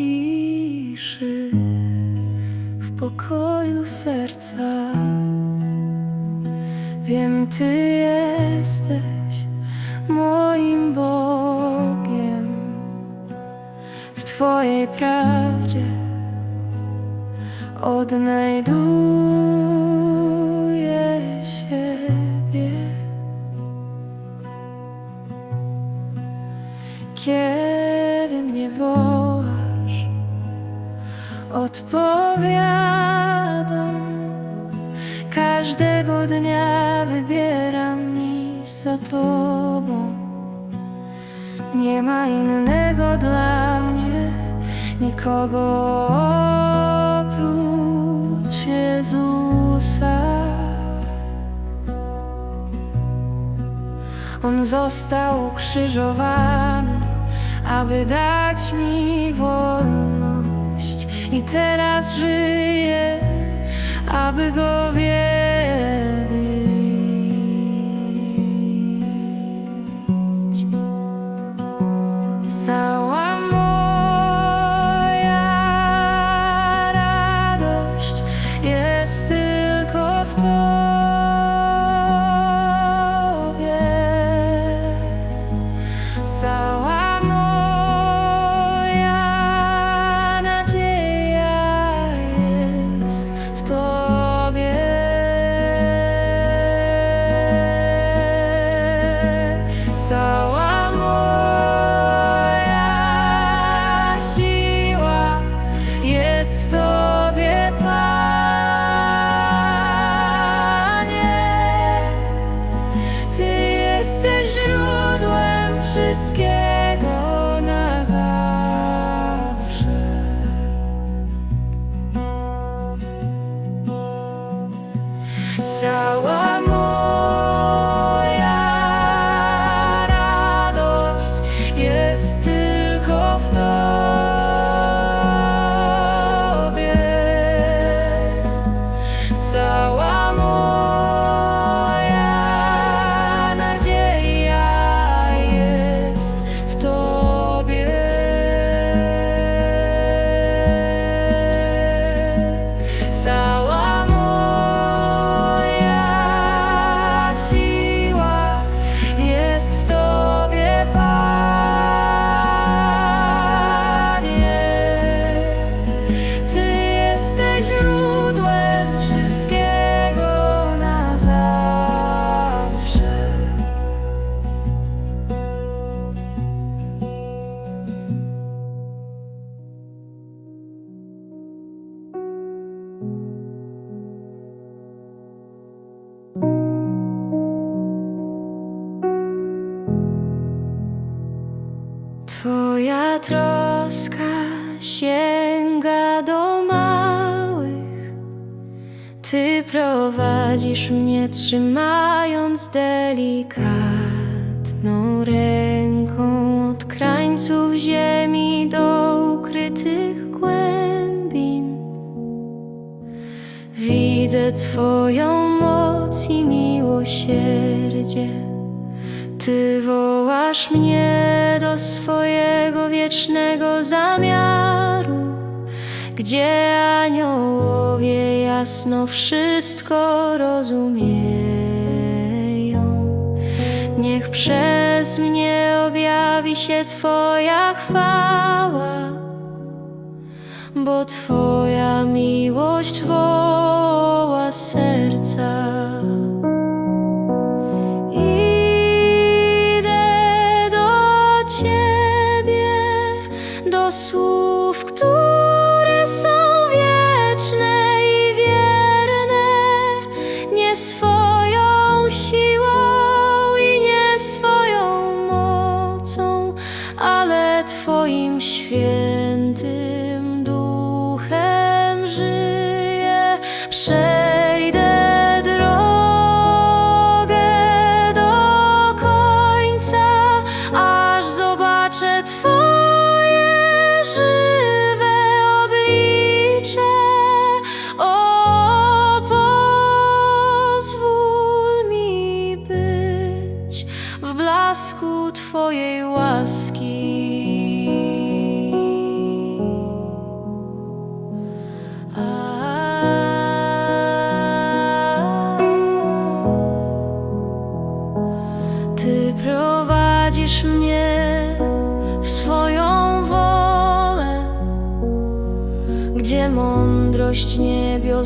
ciszy, w pokoju serca. Wiem, Ty jesteś moim Bogiem. W Twojej prawdzie odnajduję. Odpowiadam. Każdego dnia wybieram iść za Tobą. Nie ma innego dla mnie, nikogo oprócz Jezusa. On został ukrzyżowany, aby dać mi wolność. I teraz żyję, aby go. Cała Ty prowadzisz mnie, trzymając delikatną ręką od krańców ziemi do ukrytych głębin. Widzę Twoją moc i miłosierdzie. Ty wołasz mnie do swojego wiecznego zamiaru, gdzie aniołowie jasno wszystko rozumieją. Niech przez mnie objawi się Twoja chwała, bo Twoja miłość woła serca.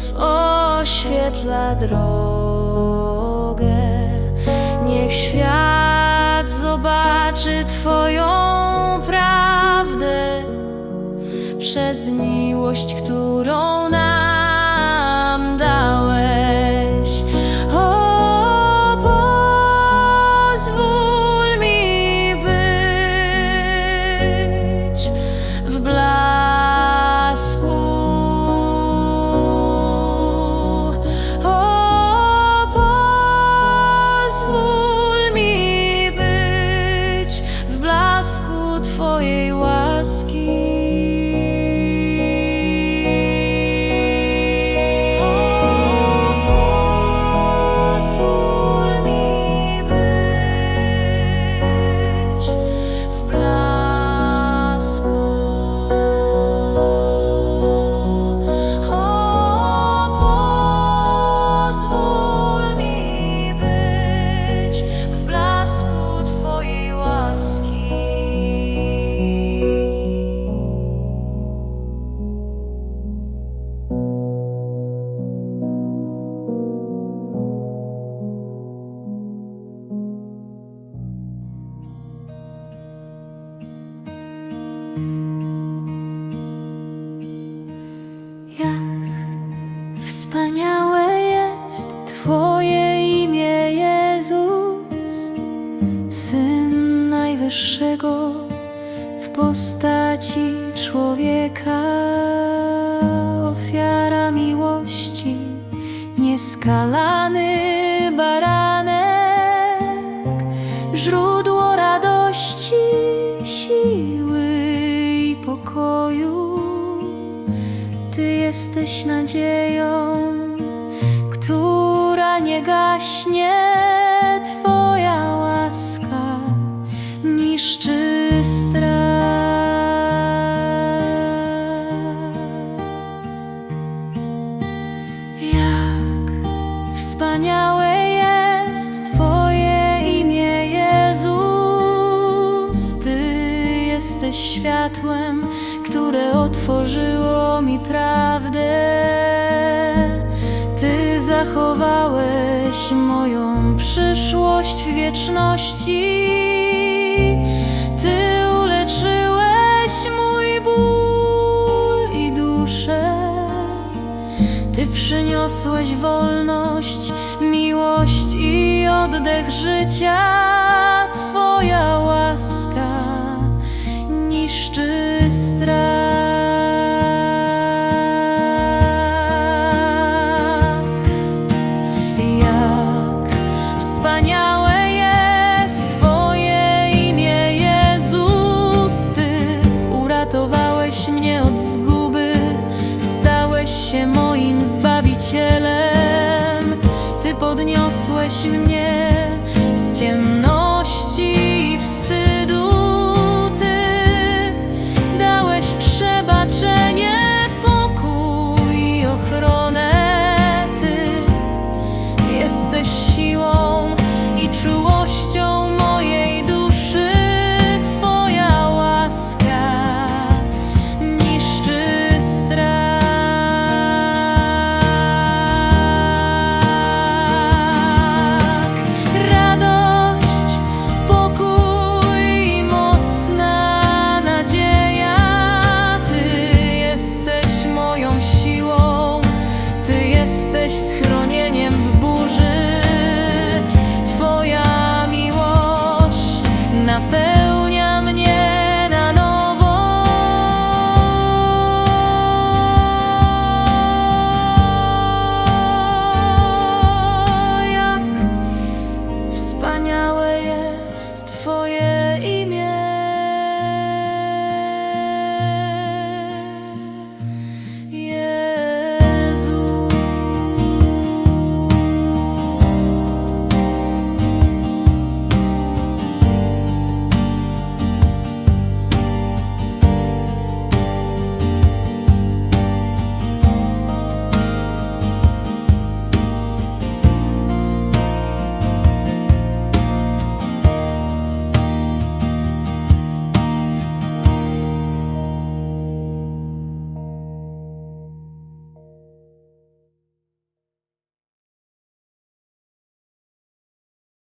Niebios oświetla drogę. Niech świat zobaczy Twoją prawdę przez miłość, którą nam nieskalany baranek, źródło radości, siły i pokoju. Ty jesteś nadzieją, która nie gaśnie. Jesteś światłem, które otworzyło mi prawdę. Ty zachowałeś moją przyszłość w wieczności. Ty uleczyłeś mój ból i duszę. Ty przyniosłeś wolność, miłość i oddech życia. Twoja łaska niszczy strach. Jak wspaniałe jest Twoje imię, Jezus. Ty uratowałeś mnie od zguby, stałeś się moim zbawicielem. Ty podniosłeś mnie.